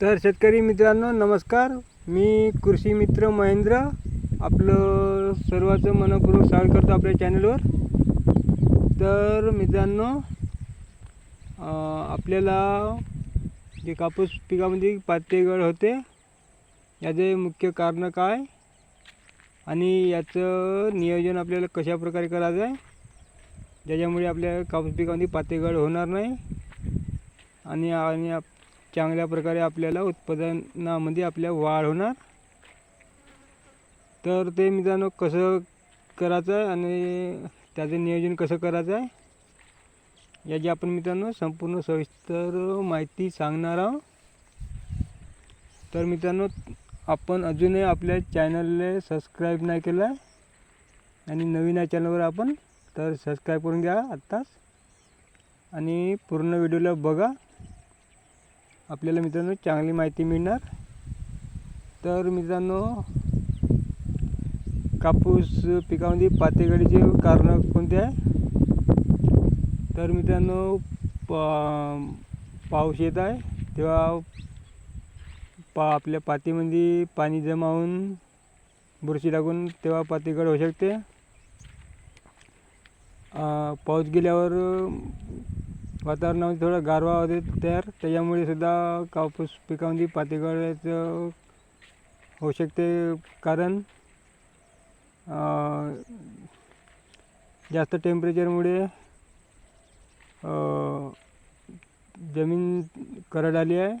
तर शेतकरी मित्रांनो नमस्कार. मी कृषी मित्र महेंद्र. आपलं सर्वांचं मनपूर्वक स्वागत करतो आपल्या चॅनलवर. तर मित्रांनो आपल्याला जे कापूस पिकामध्ये पातेगळ होते याचे मुख्य कारण काय? आणि याचं नियोजन आपल्याला कशा प्रकारे करायचं आहे? ज्याच्यामुळे आपल्या कापूस पिकामध्ये पातेगळ होणार नाही. आणि आणि आप- चांगल्या प्रकारे आपल्याला उत्पादनामध्ये आपल्या वाढ होणार. तर ते मित्रांनो कसं करायचं आहे आणि त्याचं नियोजन कसं करायचं आहे याची आपण मित्रांनो संपूर्ण सविस्तर माहिती सांगणार आहोत. तर मित्रांनो आपण अजूनही आपल्या चॅनलला सबस्क्राईब नाही केलं आहे आणि नवीन आहे चॅनलवर आपण तर सबस्क्राईब करून घ्या आत्ताच. आणि पूर्ण व्हिडिओला बघा. आपल्याला मित्रांनो चांगली माहिती मिळणार. तर मित्रांनो कापूस पिकामध्ये पातेगडीचे कारण कोणते आहे? तर मित्रांनो पा पाऊस येत आहे. तेव्हा पा आपल्या पातीमध्ये पाणी जमा होऊन बुरशी लागून तेव्हा पातेगड होऊ शकते. पाऊस गेल्यावर वातावरणामध्ये थोडा गारवा होते तयार त्याच्यामुळे सुद्धा कापूस पिकामध्ये पातेगळाचं होऊ शकते. कारण जास्त टेम्परेचरमुळे जमीन करड आली आहे.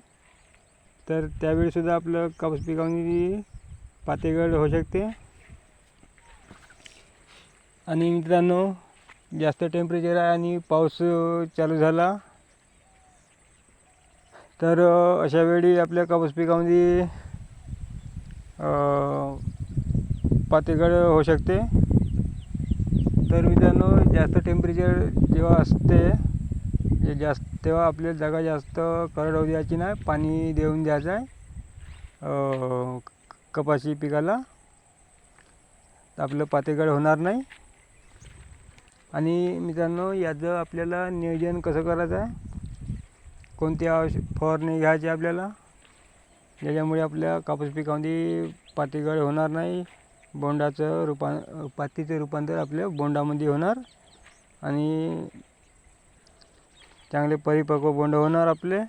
तर त्यावेळीसुद्धा आपलं कापूस पिकामध्ये पातेगळ होऊ शकते. आणि मित्रांनो जास्त टेम्परेचर आहे आणि पाऊस चालू झाला. तर अशा वेळी आपल्या कापूस पिकामध्ये पातेगड होऊ शकते. तर मित्रांनो जास्त टेम्परेचर जेव्हा असते जे जास्त तेव्हा आपल्या जागा जास्त करड होऊ द्यायची नाही पाणी देऊन द्यायचं आहे कपाशी पिकाला. तर आपलं पातेगड होणार नाही. आणि मित्रांनो याचं आपल्याला नियोजन कसं करायचं आहे? कोणती आवश्यक फवारणी घ्यायची आपल्याला? ज्याच्यामुळे आपल्या कापूस पिकामध्ये पातीगळ होणार नाही. बोंडाचं रूपां पातीचं रूपांतर आपल्या बोंडामध्ये होणार. आणि चांगले परिपक्व बोंड होणार आपले.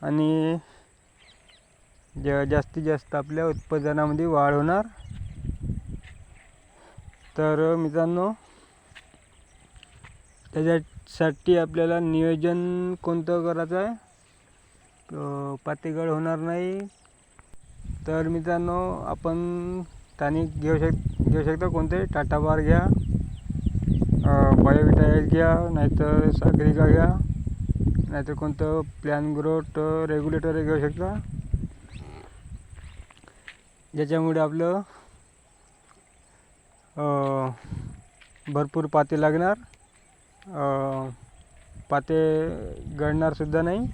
आणि ज जास्तीत जास्त आपल्या उत्पादनामध्ये वाढ होणार. तर मित्रांनो त्याच्यासाठी आपल्याला नियोजन कोणतं करायचं आहे? अ, पातेगळ होणार नाही. तर मित्रांनो आपण स्थानिक घेऊ शक घेऊ शकता कोणते? टाटा बार घ्या. बायोविटाईल घ्या नाहीतर सागरिका घ्या. नाहीतर कोणतं? प्लॅन ग्रोथ रेग्युलेटर घेऊ शकता. ज्याच्यामुळे आपलं भरपूर पाते लागणार. पाते गळणारसुद्धा नाही.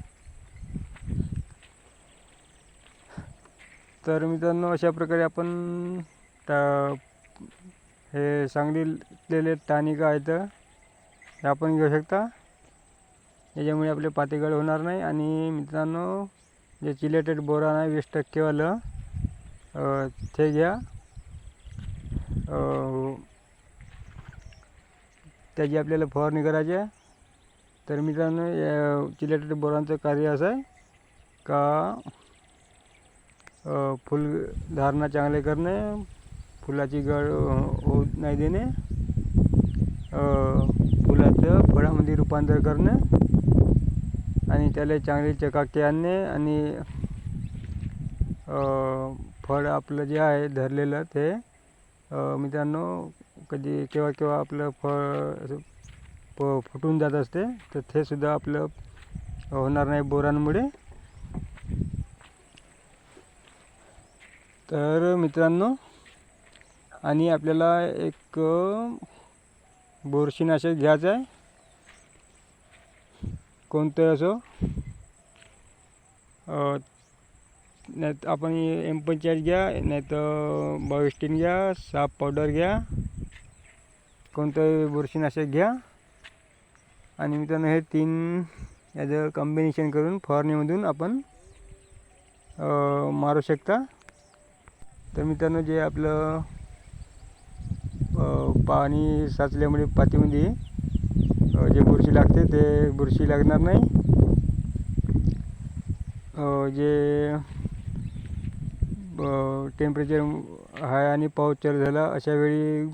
तर मित्रांनो अशा प्रकारे आपण टा हे सांगलीलेले टानिका आहेत हे आपण घेऊ शकता. याच्यामुळे आपले पातेगळ होणार नाही. आणि मित्रांनो जे चिलेटेड बोरा आहे वीस टक्केवालं ते घ्या. त्याची आपल्याला फवारणी करायची आहे. तर मित्रांनो या चिलेटेड बोरांचं कार्य असं आहे का अ, फुलधारणा चांगले करणे फुलाची गळ होत होऊ नाही देणे फुलाचं फळामध्ये रूपांतर करणे आणि त्याला चांगले चकाके आणणे आणि फळ आपलं जे आहे धरलेलं ते मित्रांनो कधी केव्हा केव्हा आपलं फळ असं प फुटून जात असते तर ते सुद्धा आपलं होणार नाही बोरांमुळे. तर मित्रांनो आणि आपल्याला एक बोरशीनाशक घ्यायचं आहे. कोणतं असो? नाही तर आपण एम पंचायत घ्या नाही तर बाविस्टीन घ्या साप पावडर घ्या. कोणतंही बुरशीनाशक घ्या. आणि मित्रांनो हे तीन याचं कॉम्बिनेशन करून फवारणीमधून आपण मारू शकता. तर मित्रांनो जे आपलं पाणी साचल्यामुळे पातीमध्ये जे बुरशी लागते ते बुरशी लागणार नाही. जे टेम्परेचर हाय आणि पाऊस चालू झाला अशा वेळी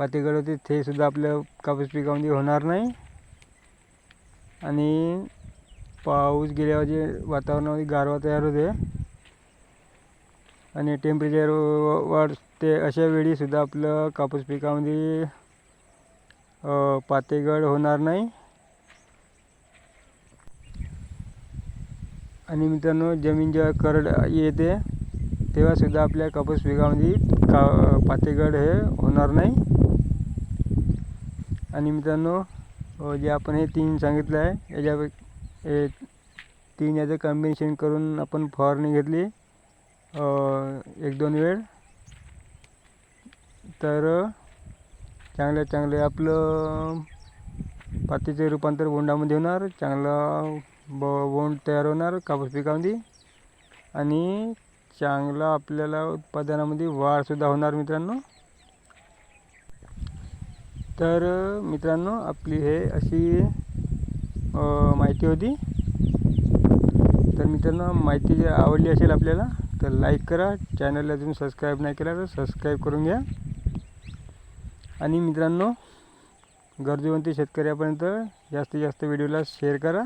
पातेगड होते ते सुद्धा आपल्या कापूस पिकामध्ये होणार नाही. आणि पाऊस गेल्यावर जे वातावरणामध्ये गारवा तयार होते आणि टेम्परेचर वाढते अशा वेळीसुद्धा आपलं कापूस पिकामध्ये पातेगड होणार नाही. आणि मित्रांनो जमीन जेव्हा करड येते तेव्हासुद्धा आपल्या कापूस पिकामध्ये का पातेगड हे होणार नाही. आणि मित्रांनो जे आपण हे तीन सांगितलं आहे याच्या हे तीन याचं कॉम्बिनेशन करून आपण फवारणी घेतली. एक दोन वेळ. तर चांगल्या चांगले आपलं पातीचे रूपांतर बोंडामध्ये होणार चांगला ब बोंड तयार होणार कापूस पिकामध्ये. आणि चांगला आपल्याला उत्पादनामध्ये वाढसुद्धा होणार मित्रांनो. तर मित्रांनो आपली हे अशी माहिती होती. तर मित्रांनो माहिती जर आवडली असेल आपल्याला तर लाईक करा. चॅनलला अजून सबस्क्राईब नाही केला तर सबस्क्राईब करून घ्या. आणि मित्रांनो गरजूवंत शेतकऱ्यापर्यंत जास्तीत जास्त व्हिडिओला शेअर करा.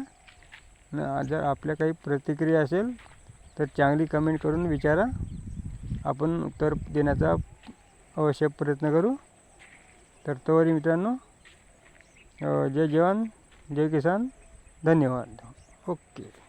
जर आपल्या काही प्रतिक्रिया असेल तर चांगली कमेंट करून विचारा. आपण उत्तर देण्याचा अवश्य प्रयत्न करू. तर तोवरी मित्रांनो जय जवान जय किसान धन्यवाद. ओके.